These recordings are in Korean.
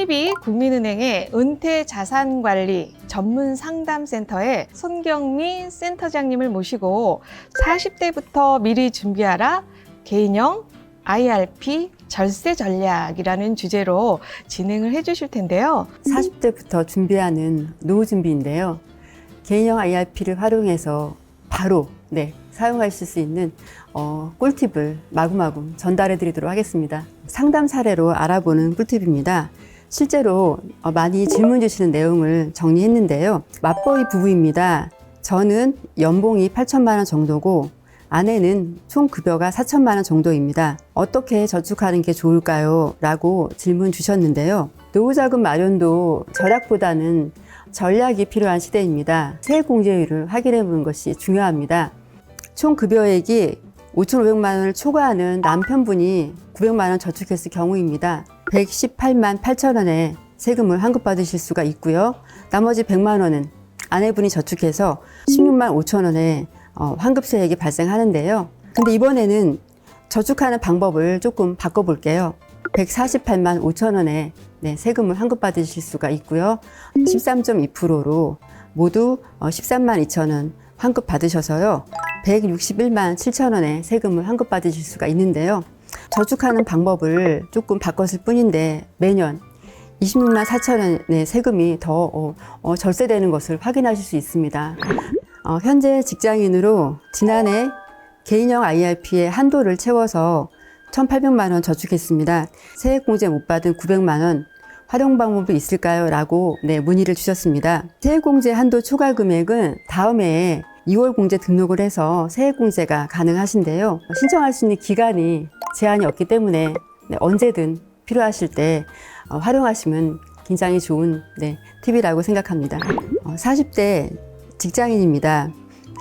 KB국민은행의 은퇴 자산 관리 전문 상담센터의 손경미 센터장님을 모시고 40대부터 미리 준비하라 개인형 IRP 절세 전략이라는 주제로 진행을 해주실 텐데요. 40대부터 준비하는 노후 준비인데요. 개인형 IRP를 활용해서 바로 네, 사용하실 수 있는 어, 꿀팁을 마구마구 전달해 드리도록 하겠습니다. 상담 사례로 알아보는 꿀팁입니다. 실제로 어, 많이 질문 주시는 내용을 정리했는데요. 맞벌이 부부입니다. 저는 연봉이 8천만 원 정도고 아내는 총 급여가 4천만 원 정도입니다. 어떻게 저축하는 게 좋을까요? 라고 질문 주셨는데요. 노후자금 마련도 절약보다는 전략이 필요한 시대입니다. 세액 공제율을 확인해 보는 것이 중요합니다. 총 급여액이 5,500만 원을 초과하는 남편분이 900만 원 저축했을 경우입니다. 118만 8천 원의 세금을 환급받으실 수가 있고요. 나머지 100만 원은 아내분이 저축해서 16만 5천 원의 어, 환급세액이 발생하는데요. 근데 이번에는 저축하는 방법을 조금 바꿔볼게요. 148만 5천 원의 네, 세금을 환급받으실 수가 있고요. 13.2%로 모두 어, 13만 2천 원 환급 받으셔서요. 161만 7천 원의 세금을 환급받으실 수가 있는데요. 저축하는 방법을 조금 바꿨을 뿐인데 매년 26만 4천 원의 세금이 더 어, 어, 절세되는 것을 확인하실 수 있습니다. 어, 현재 직장인으로 지난해 개인형 IRP의 한도를 채워서 1,800만 원 저축했습니다. 세액공제 못 받은 900만 원 활용 방법이 있을까요? 라고 네, 문의를 주셨습니다. 세액공제 한도 초과 금액은 다음 해에 2월 공제 등록을 해서 세액공제가 가능하신데요. 신청할 수 있는 기간이 제한이 없기 때문에 네, 언제든 필요하실 때 어, 활용하시면 굉장히 좋은 네, 팁이라고 생각합니다. 어, 40대 직장인입니다.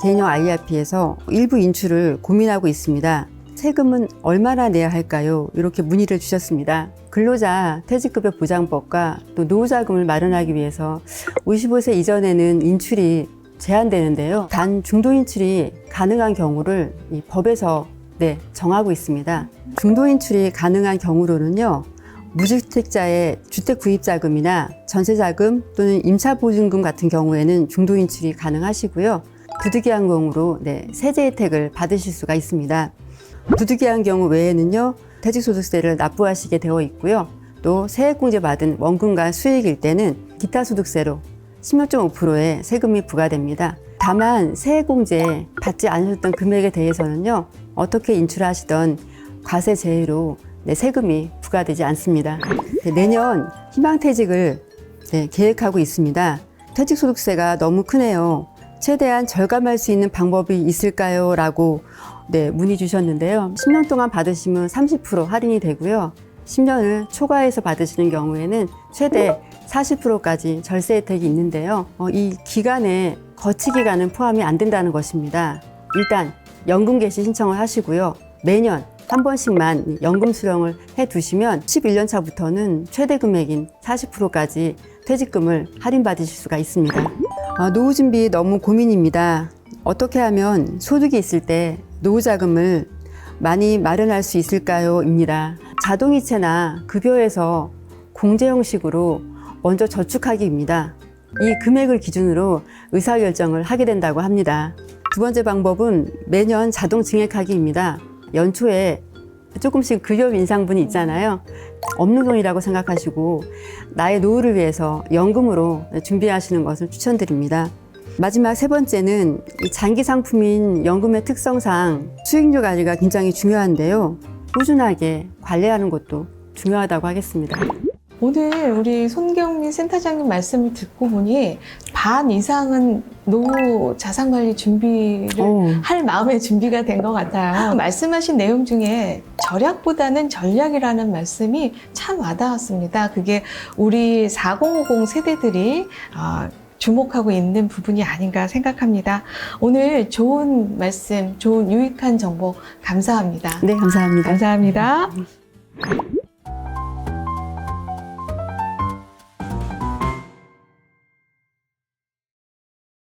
개인형 IRP에서 일부 인출을 고민하고 있습니다. 세금은 얼마나 내야 할까요? 이렇게 문의를 주셨습니다. 근로자 퇴직급여 보장법과 또 노후자금을 마련하기 위해서 55세 이전에는 인출이 제한되는데요. 단 중도 인출이 가능한 경우를 이 법에서 네, 정하고 있습니다. 중도 인출이 가능한 경우로는요. 무주택자의 주택 구입 자금이나 전세 자금 또는 임차 보증금 같은 경우에는 중도 인출이 가능하시고요. 부득이한 경우로 네, 세제 혜택을 받으실 수가 있습니다. 부득이한 경우 외에는요. 퇴직소득세를 납부하시게 되어 있고요. 또 세액공제 받은 원금과 수익일 때는 기타 소득세로 16.5%의 세금이 부과됩니다. 다만 세액공제 받지 않으셨던 금액에 대해서는요. 어떻게 인출하시던 과세 제외로 네, 세금이 부과되지 않습니다. 네, 내년 희망퇴직을 네, 계획하고 있습니다. 퇴직소득세가 너무 크네요. 최대한 절감할 수 있는 방법이 있을까요? 라고 네, 문의 주셨는데요. 10년 동안 받으시면 30% 할인이 되고요. 10년을 초과해서 받으시는 경우에는 최대 40%까지 절세 혜택이 있는데요. 어, 이 기간에 거치 기간은 포함이 안 된다는 것입니다. 일단 연금 개시 신청을 하시고요. 매년 한 번씩만 연금 수령을 해 두시면 11년 차부터는 최대 금액인 40%까지 퇴직금을 할인받으실 수가 있습니다. 아, 노후 준비 너무 고민입니다. 어떻게 하면 소득이 있을 때 노후 자금을 많이 마련할 수 있을까요? 입니다. 자동이체나 급여에서 공제 형식으로 먼저 저축하기입니다. 이 금액을 기준으로 의사결정을 하게 된다고 합니다. 두 번째 방법은 매년 자동 증액하기입니다. 연초에 조금씩 급여 인상분이 있잖아요. 없는 돈이라고 생각하시고 나의 노후를 위해서 연금으로 준비하시는 것을 추천드립니다. 마지막 세 번째는 이 장기 상품인 연금의 특성상 수익률 관리가 굉장히 중요한데요. 꾸준하게 관리하는 것도 중요하다고 하겠습니다. 오늘 우리 손경민 센터장님 말씀을 듣고 보니 반 이상은 노후 자산관리 준비를 오. 할 마음의 준비가 된 것 같아요. 말씀하신 내용 중에 절약보다는 전략이라는 말씀이 참 와닿았습니다. 그게 우리 4050 세대들이 어, 주목하고 있는 부분이 아닌가 생각합니다. 오늘 좋은 말씀, 좋은 유익한 정보 감사합니다. 네, 감사합니다. 감사합니다.